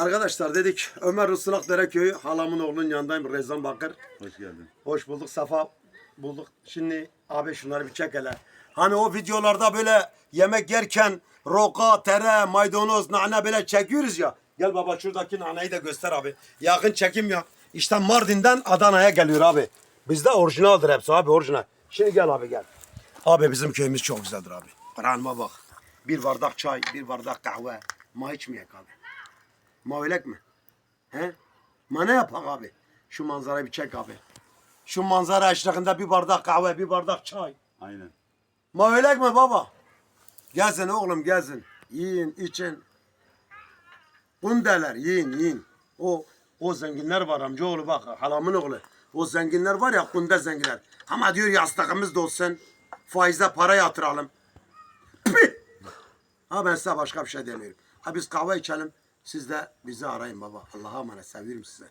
Arkadaşlar dedik Ömer Rusulak Dereköy'ü halamın oğlunun yanındayım Rezan Bakır. Hoş geldin. Hoş bulduk Safa bulduk. Şimdi abi şunları bir çek hele. Hani o videolarda böyle yemek yerken roka, tere, maydanoz, nane böyle çekiyoruz ya. Gel baba şuradaki naneyi de göster abi. Yakın çekim ya. İşte Mardin'den Adana'ya geliyor abi. Bizde orijinaldir hepsi abi orijinal. Şey gel abi gel. Abi bizim köyümüz çok güzeldir abi. Kur'an'ıma bak. Bir bardak çay, bir bardak kahve. Ma içmeyek abi. Ma öylek mi? He? Ma ne yapak abi? Şu manzarayı bir çek abi. Şu manzara eşliğinde bir bardak kahve, bir bardak çay. Aynen. Ma öylek mi baba? Gelsin oğlum gelsin. Yiyin, için. Kundeler yiyin, yiyin. O o zenginler var amcaoğlu bak halamın oğlu. O zenginler var ya kunde zenginler. Ama diyor yastığımız da olsun. Faize para yatıralım. Pih! Ha ben size başka bir şey demiyorum. Ha biz kahve içelim. Siz de bizi arayın baba. Allah'a emanet seviyorum size.